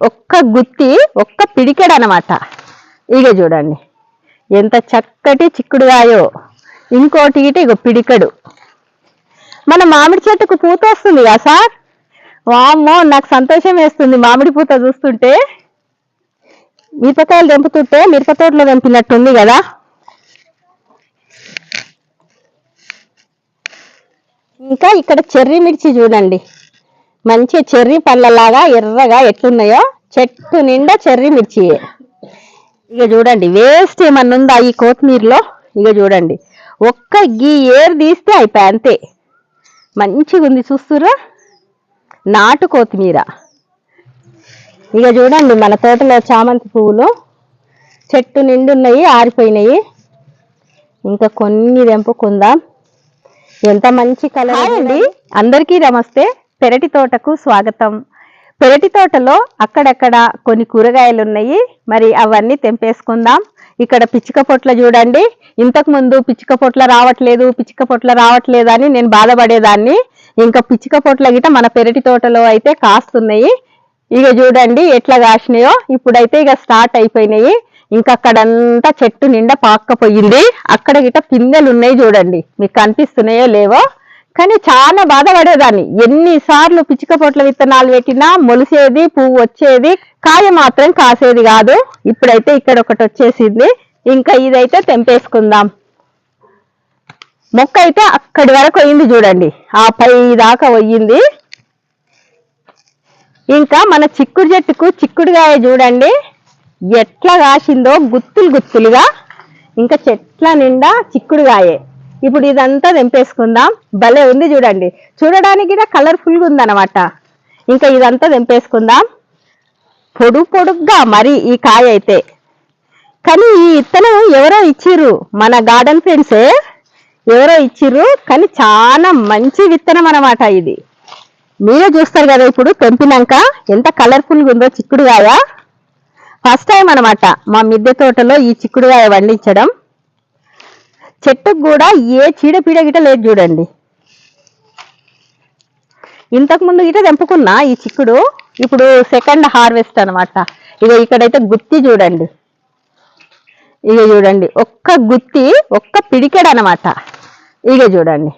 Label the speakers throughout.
Speaker 1: ఒక్క గుత్తి ఒక్క పిడికెడు అనమాట ఇక చూడండి ఎంత చక్కటి చిక్కుడుగాయో. ఇంకోటి ఇటు ఇగో పిడికెడు. మన మామిడి చెట్టుకు పూత వస్తుంది కదా సార్? వామ్మో నాకు సంతోషం వేస్తుంది మామిడి పూత చూస్తుంటే. మిరపకాయలు తెంపుతుంటే మిరప తోటలో తెంపినట్టుంది కదా. ఇంకా ఇక్కడ చెర్రీ మిర్చి చూడండి. మంచి చెర్రీ పళ్ళలాగా ఎర్రగా ఎట్లున్నాయో చెట్టు నిండా చెర్రీ మిర్చి. ఇక చూడండి వేస్ట్ ఏమన్నా ఉందా ఈ కొత్తిమీరలో? ఇక చూడండి ఒక్క గీ ఏరు తీస్తే అయిపోయి అంతే. మంచిగా ఉంది చూస్తురా నాటు కొత్తిమీర. ఇక చూడండి మన తోటలో చామంతి పువ్వులు చెట్టు నిండు ఉన్నాయి ఆరిపోయినాయి. ఇంకా కొన్ని తెంపుకుందాం. ఎంత మంచి కలర్ అండి. అందరికీ నమస్తే. పెరటి తోటకు స్వాగతం. పెరటి తోటలో అక్కడక్కడ కొన్ని కూరగాయలు ఉన్నాయి మరి అవన్నీ తెంపేసుకుందాం. ఇక్కడ పిచ్చిక పొట్ల చూడండి. ఇంతకు ముందు పిచ్చిక పొట్ల రావట్లేదు పిచ్చిక పొట్ల రావట్లేదు అని నేను బాధపడేదాన్ని. ఇంకా పిచ్చిక పొట్ల గిట మన పెరటి తోటలో అయితే కాస్తున్నాయి. ఇక చూడండి ఎట్లా కాసినాయో. ఇప్పుడైతే ఇక స్టార్ట్ అయిపోయినాయి. ఇంకా అక్కడంతా చెట్టు నిండా పాక్కపోయింది. అక్కడ గిట పిందెలు ఉన్నాయి చూడండి. మీకు కనిపిస్తున్నాయో లేవో. కానీ చాలా బాధపడేదాన్ని. ఎన్నిసార్లు పిచ్చుక పొట్ల విత్తనాలు పెట్టినా మొలిసేది పువ్వు వచ్చేది కాయ మాత్రం కాసేది కాదు. ఇప్పుడైతే ఇక్కడ ఒకటి వచ్చేసింది. ఇంకా ఇదైతే తెంపేసుకుందాం. మొక్క అయితే అక్కడి వరకు అయింది చూడండి. ఆ పై దాకా పోయింది. ఇంకా మన చిక్కుడు చెట్టుకు చిక్కుడుగాయ చూడండి. ఎట్లా కాసిందో గుత్తులు గుత్తులుగా. ఇంకా చెట్ల నిండా చిక్కుడుగాయే. ఇప్పుడు ఇదంతా తెంపేసుకుందాం. భలే ఉంది చూడండి. చూడడానికి కూడా కలర్ఫుల్గా ఉందన్నమాట. ఇంకా ఇదంతా తెంపేసుకుందాం. పొడు పొడుగ్గా మరి ఈ కాయ అయితే. కానీ ఈ ఇత్తనం ఎవరో ఇచ్చిర్రు? మన గార్డెన్ ఫ్రెండ్సే ఎవరో ఇచ్చిర్రు? కానీ చాలా మంచి విత్తనం అన్నమాట ఇది. మీరే చూస్తారు కదా ఇప్పుడు తెంపినాక ఎంత కలర్ఫుల్గా ఉందో చిక్కుడుగాయ. ఫస్ట్ టైం అనమాట మా మిద్దె తోటలో ఈ చిక్కుడుగాయ పండించడం. చెట్టుకు కూడా ఏ చీడపీడ గిట లేదు చూడండి. ఇంతకుముందు గిట తెంపుకున్నా ఈ చిక్కుడు ఇప్పుడు సెకండ్ హార్వెస్ట్ అనమాట ఇక ఇక్కడైతే గుత్తి చూడండి. ఇక చూడండి ఒక్క గుత్తి ఒక్క పిడికెడు అనమాట ఇక చూడండి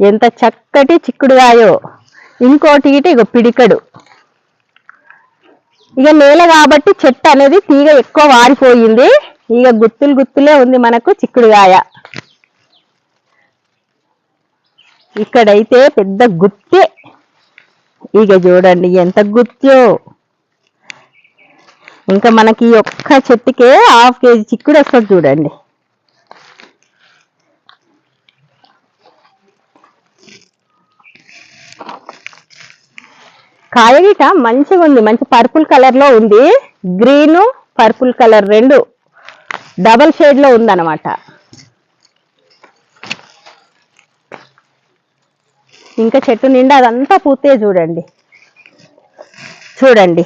Speaker 1: ఎంత చక్కటి చిక్కుడుగాయో. ఇంకోటి ఇటు ఇక పిడికెడు. ఇక నేల కాబట్టి చెట్టు అనేది తీగ ఎక్కువ వారిపోయింది ఇక గుత్తులు గుత్తులే ఉంది మనకు చిక్కుడుగాయ. ఇక్కడైతే పెద్ద గుత్తే. ఇక చూడండి ఎంత గుత్తో. ఇంకా మనకి ఈ ఒక్క చెట్టుకే హాఫ్ కేజీ చిక్కుడు వస్తుంది చూడండి. కాయగిట మంచిగా ఉంది మంచి పర్పుల్ కలర్లో ఉంది. గ్రీన్ పర్పుల్ కలర్ రెండు. డబల్ షేడ్లో ఉందన్నమాట. ఇంకా చెట్టు నిండా అదంతా పూతే చూడండి. చూడండి.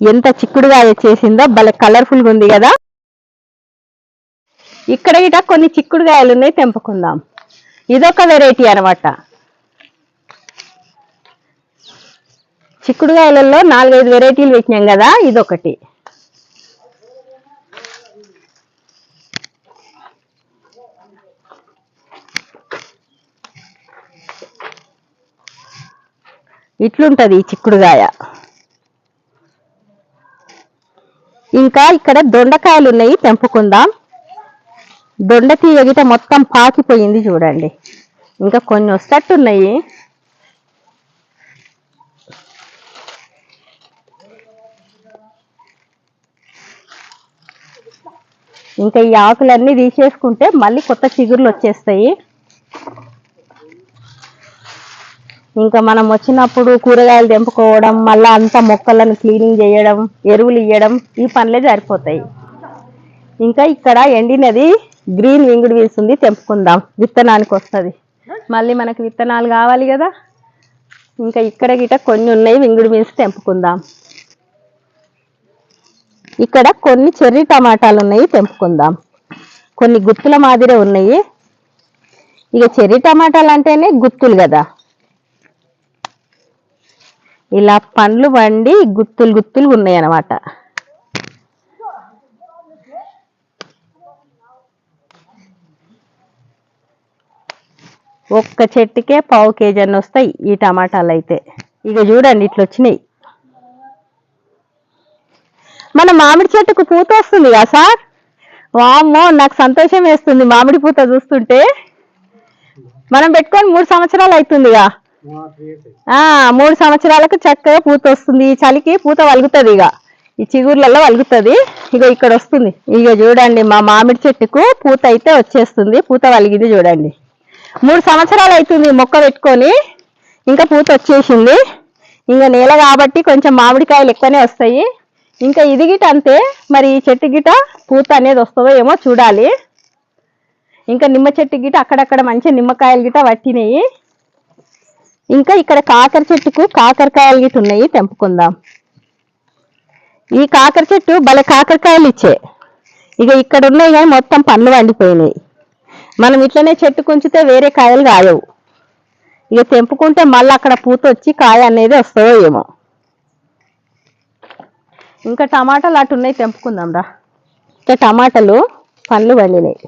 Speaker 1: ఎంత చిక్కుడుగా చేసిందో భలే కలర్ఫుల్గా ఉంది కదా. ఇక్కడ ఇట కొన్ని చిక్కుడుగాయలు ఉన్నాయి తెంపుకుందాం. ఇదొక వెరైటీ అనమాట చిక్కుడుగాయలలో నాలుగైదు వెరైటీలు పెట్టినాం కదా ఇదొకటి. ఇట్లుంటది ఈ చిక్కుడుగాయ. ఇంకా ఇక్కడ దొండకాయలు ఉన్నాయి తెంపుకుందాం. దొండ తీయగిట మొత్తం పాకిపోయింది చూడండి. ఇంకా కొన్ని వస్తట్టున్నాయి. ఇంకా ఈ ఆకులన్నీ తీసేసుకుంటే మళ్ళీ కొత్త చిగుర్లు వచ్చేస్తాయి. ఇంకా మనం వచ్చినప్పుడు కూరగాయలు తెంపుకోవడం మళ్ళీ అంతా మొక్కలను క్లీనింగ్ చేయడం ఎరువులు ఇవ్వడం ఈ పనులే సరిపోతాయి. ఇంకా ఇక్కడ ఎండినది గ్రీన్ వింగుడు వీల్స్ ఉంది తెంపుకుందాం. విత్తనానికి వస్తుంది. మళ్ళీ మనకి విత్తనాలు కావాలి కదా. ఇంకా ఇక్కడ గిట కొన్ని ఉన్నాయి వింగుడు వీల్స్ తెంపుకుందాం. ఇక్కడ కొన్ని చెర్రీ టమాటాలు ఉన్నాయి తెంపుకుందాం. కొన్ని గుత్తుల మాదిరే ఉన్నాయి. ఇక చెర్రీ టమాటాలు అంటేనే గుత్తులు కదా. ఇలా పండ్లు పండి గుత్తులు గుత్తులు ఉన్నాయి అన్నమాట ఒక్క చెట్టుకే పావు కేజీ అన్న వస్తాయి ఈ టమాటాలు అయితే ఇక చూడండి ఇట్లా వచ్చినాయి మన మామిడి చెట్టుకు పూత వస్తుంది కదా సార్? వామ్మో నాకు సంతోషం వేస్తుంది మామిడి పూత చూస్తుంటే. మనం పెట్టుకొని మూడు సంవత్సరాలు అవుతుందిగా. మూడు సంవత్సరాలకు చక్కగా పూత వస్తుంది. ఈ చలికి పూత వలుగుతుంది ఇక. ఈ చిగుర్లలో వలుగుతుంది. ఇక ఇక్కడ వస్తుంది. ఇక చూడండి మా మామిడి చెట్టుకు పూత అయితే వచ్చేస్తుంది. పూత వలిగింది చూడండి. మూడు సంవత్సరాలు అవుతుంది మొక్క పెట్టుకొని. ఇంకా పూత వచ్చేసింది. ఇంకా నేల కాబట్టి కొంచెం మామిడికాయలు ఎక్కువనే వస్తాయి. ఇంకా ఇది గిట అంతే. మరి ఈ చెట్టు గిట పూత అనేది వస్తుందో ఏమో చూడాలి. ఇంకా నిమ్మ చెట్టు గిట అక్కడక్కడ మంచి నిమ్మకాయలు గిట పట్టినాయి. ఇంకా ఇక్కడ కాకర చెట్టుకు కాకరకాయలు గిట ఉన్నాయి తెంపుకుందాం. ఈ కాకర చెట్టు భలే కాకరకాయలు ఇచ్చే. ఇక ఇక్కడ ఉన్నాయి కానీ మొత్తం పండ్లు వండిపోయినాయి మనం ఇట్లనే చెట్టు కుంచితే వేరే కాయలు కాయవు. ఇక తెంపుకుంటే మళ్ళీ అక్కడ పూత వచ్చి కాయ అనేది వస్తుందో ఏమో. ఇంకా టమాటాలు అటు ఉన్నాయి తెంపుకుందాం రా. ఇంకా టమాటాలు పండ్లు పండినాయి.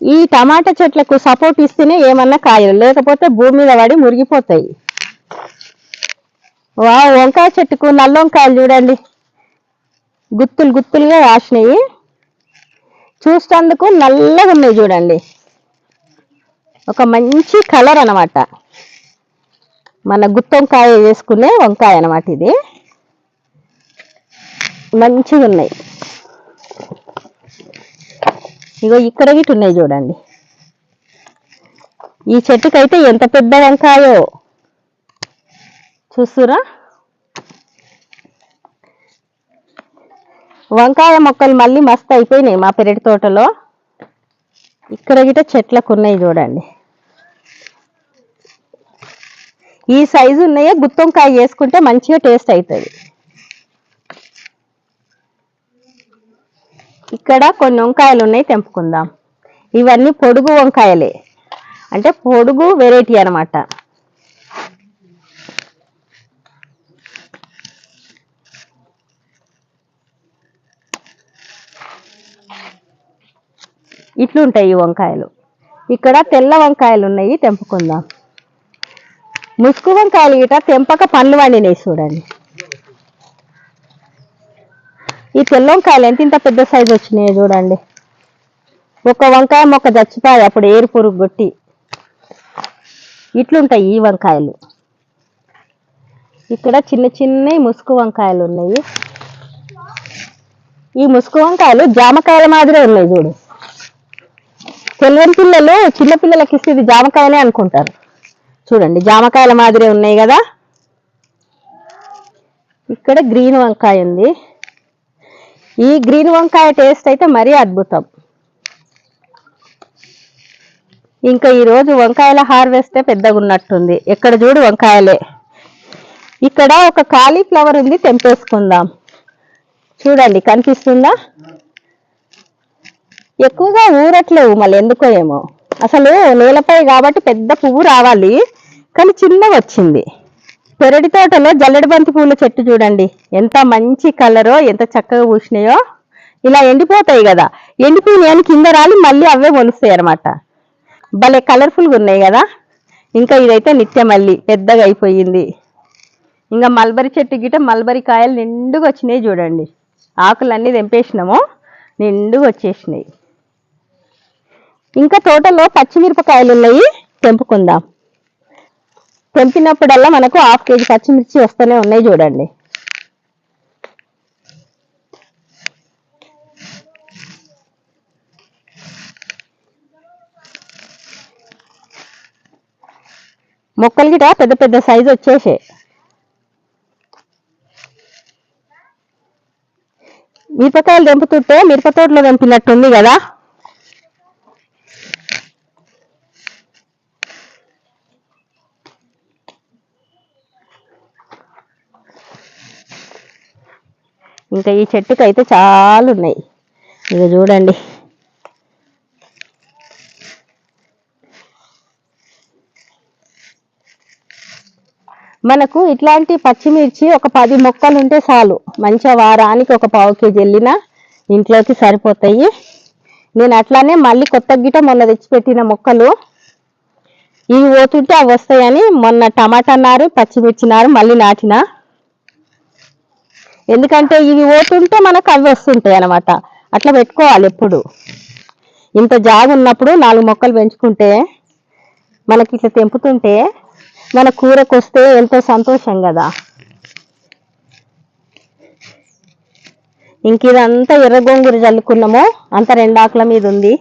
Speaker 1: ఈ టమాటా చెట్లకు సపోర్ట్ ఇస్తేనే ఏమన్నా కాయలు లేకపోతే భూమి మీద పడి మురిగిపోతాయి. వా వంకాయ చెట్టుకు నల్ల వంకాయలు చూడండి. గుత్తులు గుత్తులుగా రాసినాయి చూసేందుకు నల్లగా ఉన్నాయి చూడండి. ఒక మంచి కలర్ అనమాట మన గుత్తొంకాయ వేసుకునే వంకాయ అన్నమాట ఇది. మంచిగా ఉన్నాయి ఇగో ఇక్కడ గిట్ ఉన్నాయి చూడండి. ఈ చెట్టుకైతే ఎంత పెద్ద వంకాయో చూస్తురా? వంకాయ మొక్కలు మళ్ళీ మస్తు అయిపోయినాయి మా పెరటి తోటలో. ఇక్కడ గిట చెట్లకు ఉన్నాయి చూడండి. ఈ సైజు ఉన్నాయే గుత్తొంకాయ వేసుకుంటే మంచిగా టేస్ట్ అవుతుంది. ఇక్కడ కొన్ని వంకాయలు ఉన్నాయి తెంపుకుందాం. ఇవన్నీ పొడుగు వంకాయలే. అంటే పొడుగు వెరైటీ అనమాట ఇట్లుంటాయి ఈ వంకాయలు. ఇక్కడ తెల్ల వంకాయలు ఉన్నాయి తెంపుకుందాం. ముసుగు వంకాయలు ఇట తెంపక పండ్లు వండినాయి చూడండి. ఈ ఎంత? ఇంత పెద్ద సైజు వచ్చినాయి చూడండి. ఒక వంకాయ మొక్క చచ్చిపోయి అప్పుడు ఏరు పురుగు కొట్టి. ఇట్లుంటాయి ఈ వంకాయలు. ఇక్కడ చిన్న చిన్న ముసుగు వంకాయలు ఉన్నాయి. ఈ ముసుగు వంకాయలు జామకాయల మాదిరే ఉన్నాయి చూడు. తెలియని పిల్లలు చిన్నపిల్లలకి ఇస్తే ఇది జామకాయనే అనుకుంటారు. చూడండి జామకాయల మాదిరే ఉన్నాయి కదా. ఇక్కడ గ్రీన్ వంకాయ ఉంది. ఈ గ్రీన్ వంకాయ టేస్ట్ అయితే మరీ అద్భుతం. ఇంకా ఈరోజు వంకాయల హార్వెస్టే పెద్దగా ఉన్నట్టుంది ఎక్కడ చూడు వంకాయలే. ఇక్కడ ఒక కాలీఫ్లవర్ ఉంది తెంపేసుకుందాం. చూడండి కనిపిస్తుందా? ఎక్కువగా ఊరట్లేవు మళ్ళీ ఎందుకో ఏమో. అసలు నేలపై కాబట్టి పెద్ద పువ్వు రావాలి కానీ చిన్నగా వచ్చింది. పెరటి తోటలో జల్లెడ బంతి పూల చెట్టు చూడండి. ఎంత మంచి కలరో ఎంత చక్కగా పూసినాయో. ఇలా ఎండిపోతాయి కదా. ఎండిపోయినాయని కింద రాలి మళ్ళీ అవే మొలుస్తాయి అనమాట భలే కలర్ఫుల్గా ఉన్నాయి కదా. ఇంకా ఇదైతే నిత్య మళ్ళీ పెద్దగా అయిపోయింది. ఇంకా మల్బరీ చెట్టు గిట మల్బరీ కాయలు నిండుగా వచ్చినాయి చూడండి. ఆకులన్నీ తెంపేసినాము. నిండుగా వచ్చేసినాయి. ఇంకా తోటలో పచ్చిమిరపకాయలు ఉన్నాయి. తెంపుకుందాం. తెంపినప్పుడల్లా మనకు హాఫ్ కేజీ పచ్చిమిర్చి వస్తూనే ఉన్నాయి చూడండి. మొక్కలు గిట పెద్ద పెద్ద సైజు వచ్చేసే. మిరపకాయలు తెంపుతుంటే మిరప తోటలో తెంపినట్టుంది కదా? ఇంకా ఈ చెట్టుకు అయితే చాలా ఉన్నాయి ఇక చూడండి. మనకు ఇట్లాంటి పచ్చిమిర్చి ఒక పది మొక్కలు ఉంటే చాలు. మంచిగా వారానికి ఒక పావు కేజీ వెళ్ళినా ఇంట్లోకి సరిపోతాయి. నేను అట్లానే మళ్ళీ కొత్త గిట మొన్న తెచ్చిపెట్టిన మొక్కలు ఇవి పోతుంటే అవి వస్తాయని మొన్న టమాటా నారు పచ్చిమిర్చి నారు మళ్ళీ నాటినా. ఎందుకంటే ఇవి పోతుంటే మనకు అవి వస్తుంటాయి అన్నమాట. అట్లా పెట్టుకోవాలి ఎప్పుడు. ఇంత జాగ ఉన్నప్పుడు నాలుగు మొక్కలు పెంచుకుంటే మనకి ఇట్లా తెంపుతుంటే మన కూరకు వస్తే ఎంతో సంతోషం కదా. ఇంక ఇదంతా ఎర్ర గోంగూర చల్లుకున్నాము. అంత రెండాకుల మీద ఉంది.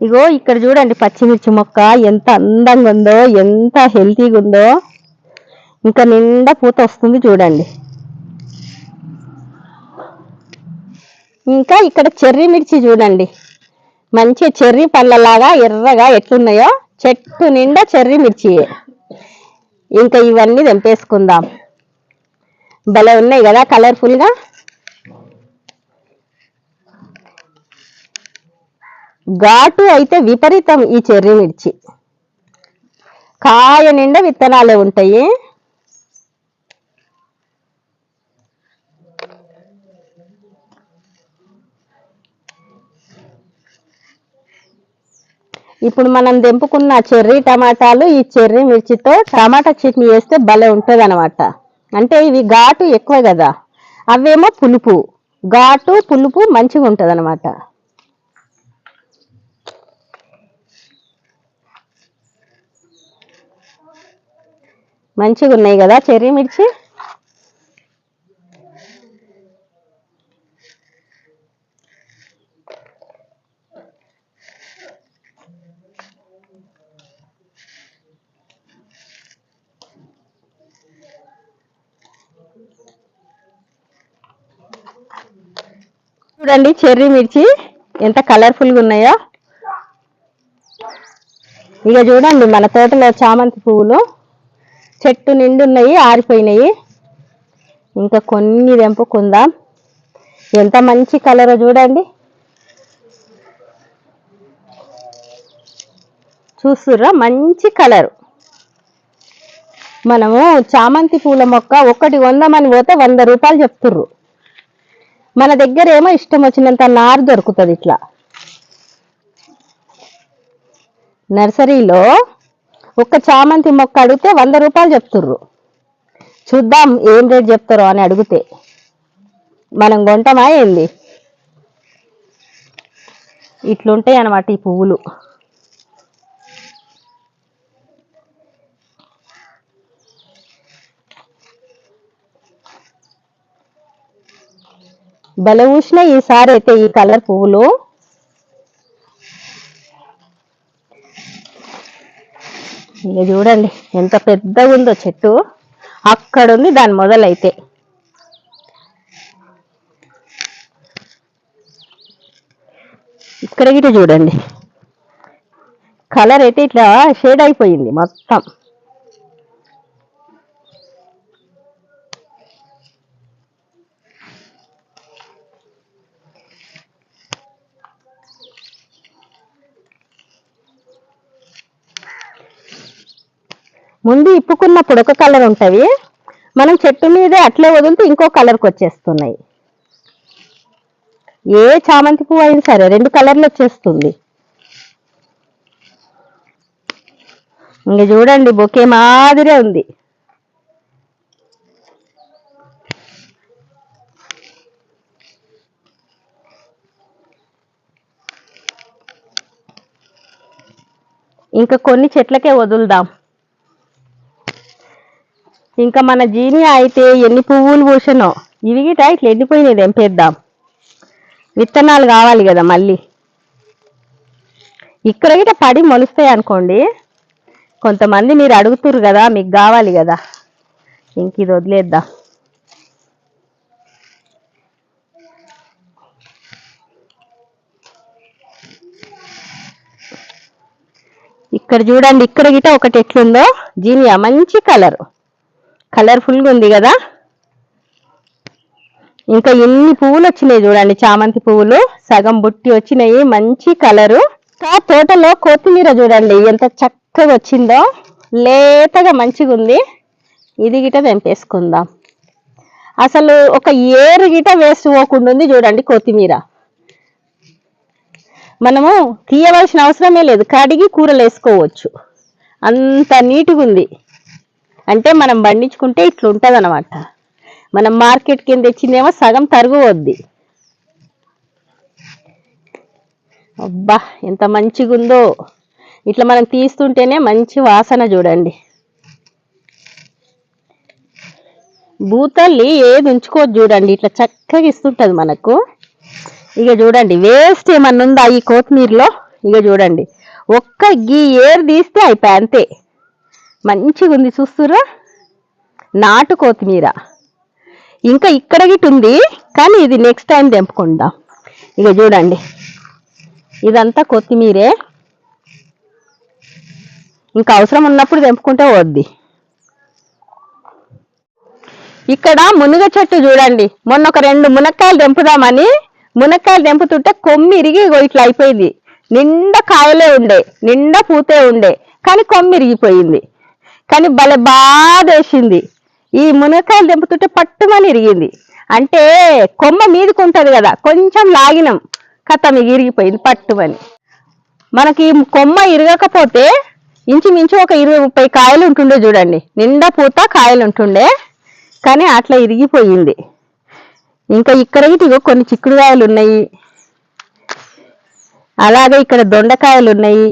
Speaker 1: ఇగో ఇక్కడ చూడండి పచ్చిమిర్చి మొక్క ఎంత అందంగా ఉందో ఎంత హెల్తీగా ఉందో. ఇంకా నిండా పూత వస్తుంది చూడండి. ఇంకా ఇక్కడ చెర్రీ మిర్చి చూడండి. మంచి చెర్రీ పళ్ళలాగా ఎర్రగా ఎట్లున్నాయో చెట్టు నిండా చెర్రీ మిర్చి. ఇంకా ఇవన్నీ తెంపేసుకుందాం. భలే ఉన్నాయి కదా కలర్ఫుల్గా? ఘాటు అయితే విపరీతం ఈ చెర్రీ మిర్చి. కాయ నిండా విత్తనాలే ఉంటాయి. ఇప్పుడు మనం తెంపుకున్న చెర్రీ టమాటాలు ఈ చెర్రీ మిర్చితో టమాటా చట్నీ వేస్తే భలే ఉంటుంది అనమాట అంటే ఇవి ఘాటు ఎక్కువ కదా. అవేమో పులుపు. ఘాటు పులుపు మంచిగా ఉంటుంది అనమాట మంచిగా ఉన్నాయి కదా చెర్రీ మిర్చి? చూడండి చెర్రీ మిర్చి ఎంత కలర్ఫుల్గా ఉన్నాయో. ఇక చూడండి మన తోటలో చామంతి పువ్వులు. చెట్టు నిండున్నాయి ఆరిపోయినాయి. ఇంకా కొన్ని తెంపుకుందాం. ఎంత మంచి కలర్ చూడండి. చూస్తుర్రా మంచి కలర్ మనము చామంతి పూల మొక్క ఒకటి వందమని పోతే వంద రూపాయలు చెప్తుర్రు. మన దగ్గర ఏమో ఇష్టం వచ్చినంత నారు దొరుకుతుంది ఇట్లా. నర్సరీలో ఒక్క చామంతి మొక్క అడిగితే వంద రూపాయలు చెప్తుర్రు. చూద్దాం ఏం రేట్ చెప్తారో అని అడిగితే. మనం కొంటమా ఏంది? ఇట్లుంటాయి అన్నమాట ఈ పువ్వులు. భలే ఊసినాయి ఈసారి అయితే ఈ కలర్ పువ్వులు. ఇక చూడండి ఎంత పెద్దగా ఉందో చెట్టు. అక్కడ ఉంది దాని మొదలైతే. ఇక్కడ గిట చూడండి. కలర్ అయితే ఇట్లా షేడ్ అయిపోయింది మొత్తం. ముందు ఇప్పుకున్నప్పుడు ఒక కలర్ ఉంటుంది. మనం చెట్టు మీదే అట్లే వదిలితే ఇంకో కలర్కి వచ్చేస్తున్నాయి. ఏ చామంతి పువ్వు అయినా సరే రెండు కలర్లు వచ్చేస్తుంది. ఇంక చూడండి బొకే మాదిరే ఉంది. ఇంకా కొన్ని చెట్లకే వదులుదాం. ఇంకా మన జీనియా అయితే ఎన్ని పువ్వులు పూసనో. ఇవి గిట ఇట్లా ఎండిపోయినాయి ఎంపేద్దాం. విత్తనాలు కావాలి కదా మళ్ళీ. ఇక్కడ గిట పడి మొలుస్తాయి అనుకోండి. కొంతమంది మీరు అడుగుతురు కదా మీకు కావాలి కదా. ఇంక ఇది వదిలేద్దాం. ఇక్కడ చూడండి ఇక్కడ గిట ఒకటి ఎట్లుందో. జీనియా మంచి కలరు. కలర్ఫుల్గా ఉంది కదా? ఇంకా ఎన్ని పువ్వులు వచ్చినాయి చూడండి చామంతి పువ్వులు సగం బుట్టి వచ్చినాయి మంచి కలరు. ఆ తోటలో కొత్తిమీర చూడండి ఎంత చక్కగా వచ్చిందో లేతగా మంచిగా ఉంది. ఇది గిట తెంపేసుకుందాం. అసలు ఒక ఏరు గిట వేస్ట్ పోకుండా ఉంది చూడండి కొత్తిమీర. మనము తీయవలసిన అవసరమే లేదు కడిగి కూరలు వేసుకోవచ్చు. అంత నీట్గా ఉంది. అంటే మనం పండించుకుంటే ఇట్లా ఉంటుంది అనమాట మనం మార్కెట్ కింద తెచ్చిందేమో సగం తరుగు వద్ది అబ్బా ఎంత మంచిగా ఉందో ఇట్లా మనం తీస్తుంటేనే మంచి వాసన చూడండి. భూతల్లి ఏది ఉంచుకోవద్దు చూడండి. ఇట్లా చక్కగా ఇస్తుంటుంది మనకు. ఇక చూడండి వేస్ట్ ఏమన్నా ఉందా ఈ కొత్తిమీరలో? ఇక చూడండి ఒక్క గీ ఏరు తీస్తే అయిపోయి అంతే. మంచిగా ఉంది చూస్తురా నాటు కొత్తిమీర. ఇంకా ఇక్కడ గిట్ ఉంది కానీ ఇది నెక్స్ట్ టైం తెంపుకుందాం ఇక చూడండి. ఇదంతా కొత్తిమీరే. ఇంకా అవసరం ఉన్నప్పుడు తెంపుకుంటే వద్ది. ఇక్కడ మునగ చెట్టు చూడండి. మొన్న ఒక రెండు మునక్కాయలు తెంపుదామని మునక్కాయలు తెంపుతుంటే కొమ్మి ఇరిగి ఇగో ఇట్లా అయిపోయింది. నిండా కాయలే ఉండే నిండా పూతే ఉండే కానీ కొమ్మి ఇరిగిపోయింది. కానీ భలే బాధ వేసింది ఈ మునక్కాయలు తెంపుతుంటే పట్టుమని ఇరిగింది. అంటే కొమ్మ మీదకి ఉంటుంది కదా కొంచెం లాగినం. కథ మీకు ఇరిగిపోయింది పట్టుమని. మనకి ఈ కొమ్మ ఇరగకపోతే ఇంచుమించు ఒక ఇరవై ముప్పై కాయలు ఉంటుండే చూడండి. నిండా పూత కాయలు ఉంటుండే కానీ అట్లా ఇరిగిపోయింది. ఇంకా ఇక్కడ ఇటు కొన్ని చిక్కుడుకాయలు ఉన్నాయి. అలాగే ఇక్కడ దొండకాయలు ఉన్నాయి.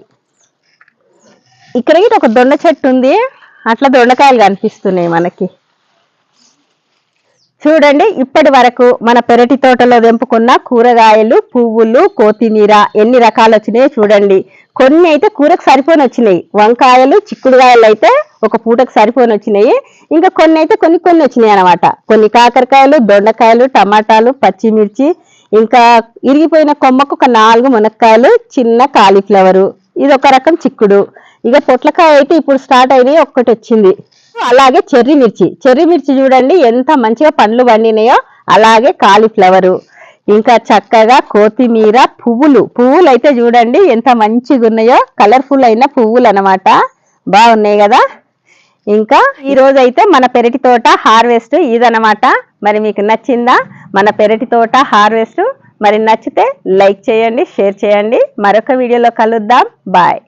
Speaker 1: ఇక్కడ ఒక దొండ చెట్టు ఉంది. అట్లా దొండకాయలు కనిపిస్తున్నాయి మనకి. చూడండి ఇప్పటి వరకు మన పెరటి తోటలో తెంపుకున్న కూరగాయలు పువ్వులు కొత్తిమీర ఎన్ని రకాలు వచ్చినాయో చూడండి. కొన్ని అయితే కూరకు సరిపోని వచ్చినాయి. వంకాయలు చిక్కుడుకాయలు అయితే ఒక పూటకు సరిపోని వచ్చినాయి. ఇంకా కొన్ని అయితే కొన్ని కొన్ని వచ్చినాయి అనమాట కొన్ని కాకరకాయలు దొండకాయలు టమాటాలు పచ్చిమిర్చి ఇంకా ఇరిగిపోయిన కొమ్మకు ఒక నాలుగు మునక్కాయలు చిన్న కాలీఫ్లవరు. ఇది ఒక రకం చిక్కుడు. ఇక పొట్లకాయ అయితే ఇప్పుడు స్టార్ట్ అయినాయి ఒక్కటి వచ్చింది. అలాగే చెర్రీ మిర్చి. చెర్రీ మిర్చి చూడండి ఎంత మంచిగా పండ్లు పండినాయో అలాగే కాలీఫ్లవరు. ఇంకా చక్కగా కొత్తిమీర పువ్వులు. పువ్వులు అయితే చూడండి ఎంత మంచిగా ఉన్నాయో కలర్ఫుల్ అయిన పువ్వులు అన్నమాట బాగున్నాయి కదా? ఇంకా ఈరోజు అయితే మన పెరటి తోట హార్వెస్ట్ ఇదనమాట. మరి మీకు నచ్చిందా? మన పెరటి తోట హార్వెస్ట్. మరి నచ్చితే లైక్ చేయండి షేర్ చేయండి. మరొక వీడియోలో కలుద్దాం. బాయ్.